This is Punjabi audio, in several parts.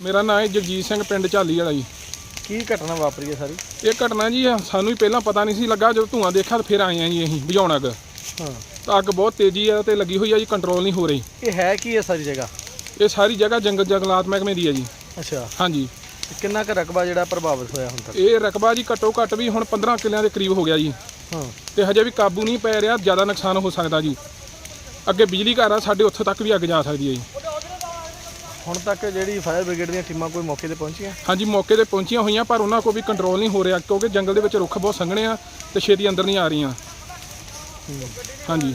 ਮੇਰਾ ਨਾਮ ਹੈ ਜਗਜੀਤ ਸਿੰਘ ਪਿੰਡ ਝਾਲੀ ਵਾਲਾ ਜੀ। ਕੀ ਘਟਨਾ ਵਾਪਰੀ ਹੈ ਸਾਰੀ? ਇਹ ਘਟਨਾ ਜੀ ਸਾਨੂੰ ਹੀ ਪਹਿਲਾਂ ਪਤਾ ਨਹੀਂ ਸੀ ਲੱਗਾ ਜਦੋਂ ਧੂਆਂ ਦੇਖਿਆ ਤਾਂ ਫਿਰ ਆਏ ਆ ਜੀ ਅਸੀਂ ਬੁਝਾਉਣ ਅੱਗ ਹਾਂ। ਤਾਂ ਅੱਗ ਬਹੁਤ ਤੇਜ਼ੀ ਆ ਤੇ ਲੱਗੀ ਹੋਈ ਆ ਜੀ ਕੰਟਰੋਲ ਨਹੀਂ ਹੋ ਰਹੀ। ਇਹ ਹੈ ਕੀ ਹੈ ਸਾਰੀ ਜਗ੍ਹਾ? ਇਹ ਸਾਰੀ ਜਗ੍ਹਾ ਜੰਗਲ ਜੰਗਲਾਤ ਮਹਿਕਮੇ ਦੀ ਹੈ ਜੀ। ਅੱਛਾ। ਹਾਂਜੀ ਤੇ ਕਿੰਨਾ ਕੁ ਰਕਬਾ ਜਿਹੜਾ ਪ੍ਰਭਾਵਿਤ ਹੋਇਆ ਹੁਣ ਤੱਕ? ਇਹ ਰਕਬਾ ਜੀ ਘੱਟੋ ਘੱਟ ਵੀ ਹੁਣ 15 ਕਿੱਲਿਆਂ ਦੇ ਕਰੀਬ ਹੋ ਗਿਆ ਜੀ। ਹਾਂ। ਤੇ ਹਜੇ ਵੀ ਕਾਬੂ ਨਹੀਂ ਪੈ ਰਿਹਾ ਜ਼ਿਆਦਾ ਨੁਕਸਾਨ ਹੋ ਸਕਦਾ ਜੀ। ਅੱਗੇ ਬਿਜਲੀ ਘਰ ਆ ਸਾਡੇ ਉੱਥੇ ਤੱਕ ਵੀ ਅੱਗ ਜਾ ਸਕਦੀ ਹੈ ਜੀ। ਹੁਣ ਤੱਕ ਜਿਹੜੀ ਫਾਇਰ ਬ੍ਰਿਗੇਡ ਦੀਆਂ ਟੀਮਾਂ ਕੋਈ ਮੌਕੇ ਤੇ ਪਹੁੰਚੀਆਂ? ਹਾਂਜੀ ਮੌਕੇ ਤੇ ਪਹੁੰਚੀਆਂ ਹੋਈਆਂ ਪਰ ਉਹਨਾਂ ਕੋਲ ਵੀ ਕੰਟਰੋਲ ਨਹੀਂ ਹੋ ਰਿਹਾ ਕਿਉਂਕਿ ਜੰਗਲ ਦੇ ਵਿੱਚ ਰੁੱਖ ਬਹੁਤ ਸੰਘਣੇ ਆ ਤੇ ਛੇਤੀ ਅੰਦਰ ਨਹੀਂ ਆ ਰਹੀਆਂ। ਹਾਂਜੀ।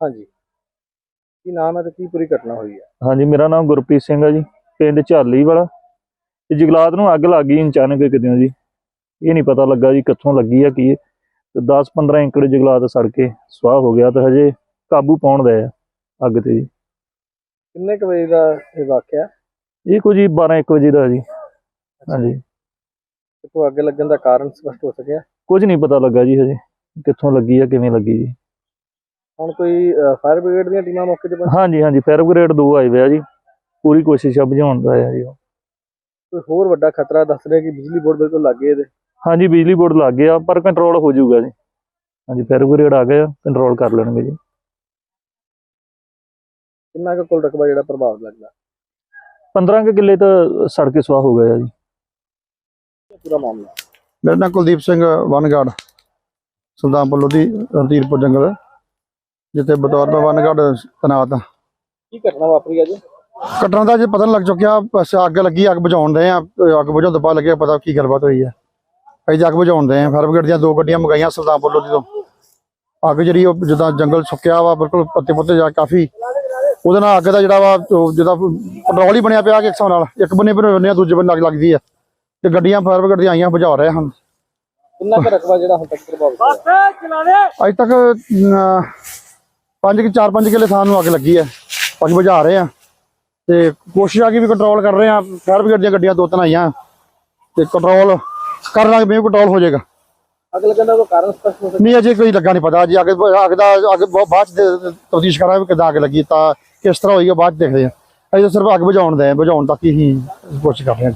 ਹਾਂਜੀ। ਕੀ ਨਾਮ ਹੈ ਤੇ ਕੀ ਪੂਰੀ ਘਟਨਾ ਹੋਈ ਹੈ? ਹਾਂਜੀ ਮੇਰਾ ਨਾਮ ਗੁਰਪ੍ਰੀਤ ਸਿੰਘ ਹੈ ਜੀ ਪਿੰਡ ਝਾਲੀ ਵਾਲਾ ਤੇ ਜੰਗਲਾਤ ਨੂੰ ਅੱਗ ਲੱਗ ਗਈ ਅਚਾਨਕ ਕਿਤੇ ਜੀ। ਇਹ ਨਹੀਂ ਪਤਾ ਲੱਗਾ ਜੀ ਕਿੱਥੋਂ ਲੱਗੀ ਆ ਕੀ ਤੇ 10-15 ਏਕੜ ਜੰਗਲਾਤ ਸੜ ਕੇ ਸਵਾਹ ਹੋ ਗਿਆ ਤੇ ਹਜੇ ਕਾਬੂ ਪਾਉਣ ਦਾ ਆ ਅੱਗ ਤੇ ਜੀ। ਕਿੰਨੇ ਕੁ ਵਜੇ ਦਾ ਇਹ ਵਾਕਿਆ? ਇਹ ਕੁਝ 12-1 ਵਜੇ ਦਾ ਜੀ। ਹਾਂਜੀ। ਕਿਤੋਂ ਅੱਗ ਲੱਗਣ ਦਾ ਕਾਰਨ ਸਪਸ਼ਟ ਹੋ ਸਕਿਆ? ਕੁਝ ਨਹੀਂ ਪਤਾ ਲੱਗਾ ਜੀ ਹਜੇ। ਕਿੱਥੋਂ ਲੱਗੀ ਆ ਕਿਵੇਂ ਲੱਗੀ ਜੀ। ਹੁਣ ਕੋਈ ਫਾਇਰ ਬ੍ਰਿਗੇਡ ਦੀਆਂ ਟੀਮਾਂ ਮੌਕੇ ਤੇ ਹਾਂਜੀ ਹਾਂਜੀ। ਫਾਇਰ ਬ੍ਰਿਗੇਡ 2 ਆਏ ਹੋਏ ਆ ਜੀ। ਪੂਰੀ ਕੋਸ਼ਿਸ਼ ਆ ਬੁਝਾਉਣ ਦਾ ਆ ਜੀ ਉਹ। ਕੋਈ ਹੋਰ ਵੱਡਾ ਖਤਰਾ ਦੱਸ ਰਿਹਾ ਕਿ ਬਿਜਲੀ ਬੋਰਡ ਬਿਲਕੁਲ ਲੱਗੇ ਇਹਦੇ? ਹਾਂਜੀ ਬਿਜਲੀ ਬੋਰਡ ਲੱਗ ਗਿਆ ਪਰ ਕੰਟਰੋਲ ਹੋ ਜਾਊਗਾ ਜੀ। ਹਾਂਜੀ ਫਾਇਰ ਬ੍ਰਿਗੇਡ ਆ ਗਏ ਕੰਟਰੋਲ ਕਰ ਲੈਣਗੇ ਜੀ। ਕਿੰਨਾ ਕੁ ਕੁੱਲ ਰਕਬਾ ਜਿਹੜਾ ਪ੍ਰਭਾਵਿਤ ਲੱਗਦਾ? 15 ਕੁ ਕਿੱਲੇ ਤਾਂ ਸੜ ਕੇ ਸਵਾਹ ਹੋ ਗਏ ਆ ਜੀ। ਪੂਰਾ ਮਾਮਲਾ? ਮੇਰਾ ਨਾਮ ਕੁਲਦੀਪ ਸਿੰਘ ਵਨਗੜ ਸੁਲਤਾਨਪੁਰ ਲੋਧੀ ਰਣਧੀਰਪੁਰ ਜੰਗਲ ਜਿੱਥੇ ਬਤੌਰ ਮੈਂ ਵਨਗੜ ਤੈਨਾਤ ਹਾਂ। ਕੀ ਘਟਨਾ ਵਾਪਰੀ ਹੈ ਜੀ ਘਟਨਾ ਦਾ ਜੇ ਪਤਾ ਲੱਗ ਚੁੱਕਿਆ ਬਸ ਅੱਗ ਲੱਗੀ ਅੱਗ ਬੁਝਾਉਣ ਦੇ ਆ ਅੱਗ ਬੁਝਾਉਣ ਤੋਂ ਬਾਅਦ ਲੱਗਿਆ ਪਤਾ ਕੀ ਗੱਲਬਾਤ ਹੋਈ ਹੈ। ਅਸੀਂ ਤਾਂ ਅੱਗ ਬੁਝਾਉਣ ਦੇ ਆ ਫਾਇਰ ਬ੍ਰਿਗੇਡ ਦੀਆਂ ਦੋ ਗੱਡੀਆਂ ਮੰਗਾਈਆਂ ਸੁਲਤਾਨਪੁਰ ਲੋਧੀ ਤੋਂ। ਅੱਗ ਜਿਹੜੀ ਉਹ ਜਿੱਦਾਂ ਜੰਗਲ ਸੁੱਕਿਆ ਵਾ ਬਿਲਕੁਲ ਪੱਤੇ ਪੁੱਤੇ ਜਾ ਕਾਫੀ ਉਹਦੇ ਨਾਲ ਅੱਗ ਦਾ ਜਿਹੜਾ ਵਾ ਜਿਹਦਾ ਪੈਟਰੋਲ ਹੀ ਬਣਿਆ ਪਿਆ ਕਿ ਇੱਕ ਹਿਸਾਬ ਨਾਲ ਇੱਕ ਬੰਨੇ ਪਰ ਬੰਨੇ ਦੂਜੇ ਬੰਨੇ ਲੱਗਦੀ ਹੈ ਤੇ ਗੱਡੀਆਂ ਫਾਇਰ ਬ੍ਰਿਗੇਡ ਦੀਆਂ ਆਈਆਂ ਬੁਝਾ ਰਹੇ ਹਨ। ਕਿੰਨਾ ਕੁ ਰਕਬਾ ਜਿਹੜਾ ਹੁਣ ਤੱਕ ਪ੍ਰਭਾਵਿਤ ਹੋਇਆ? ਅੱਜ ਤੱਕ 5 ਕਿ 4-5 ਕਿਲੇ ਥਾਂ ਨੂੰ ਅੱਗ ਲੱਗੀ ਹੈ ਅਸੀਂ ਬੁਝਾ ਰਹੇ ਆ। ਤੇ ਕੋਸ਼ਿਸ਼ ਆ ਕਿ ਵੀ ਕੰਟਰੋਲ ਕਰ ਰਹੇ ਆ। ਫਾਇਰ ਬ੍ਰਿਗੇਡ ਦੀਆਂ ਗੱਡੀਆਂ ਦੋ ਤਿੰਨ ਆਈਆਂ। ਤੇ ਕੰਟਰੋਲ ਕਰ ਲਾਂਗੇ ਵੀ ਕੰਟਰੋਲ ਹੋ ਜਾਏਗਾ। ਅੱਗ ਲੱਗਣ ਦਾ ਕਾਰਨ ਸਪਸ਼ਟ ਹੋ ਨਹੀਂ ਅਜੇ ਕੋਈ ਲੱਗਾ ਨਹੀਂ ਪਤਾ। ਜੀ ਅੱਗ ਅੱਗ ਦਾ ਅੱਗ ਬਹੁਤ ਬਾਅਦ ਚ ਤਫਤੀਸ਼ ਕਰਾਂਗੇ ਕਿੱਦਾਂ ਅੱਗ ਲੱਗੀ ਤਾਂ ਕਿਸ ਤਰ੍ਹਾਂ ਹੋਈ ਹੈ ਬਾਅਦ ਚ ਦੇਖਦੇ ਹਾਂ ਅਸੀਂ ਤਾਂ ਸਿਰਫ ਅੱਗ ਬੁਝਾਉਣ ਦੇ ਆ, ਬੁਝਾਉਣ ਤੱਕ ਹੀ ਕੋਸ਼ਿਸ਼ ਕਰ ਰਹੇ ਹਾਂ।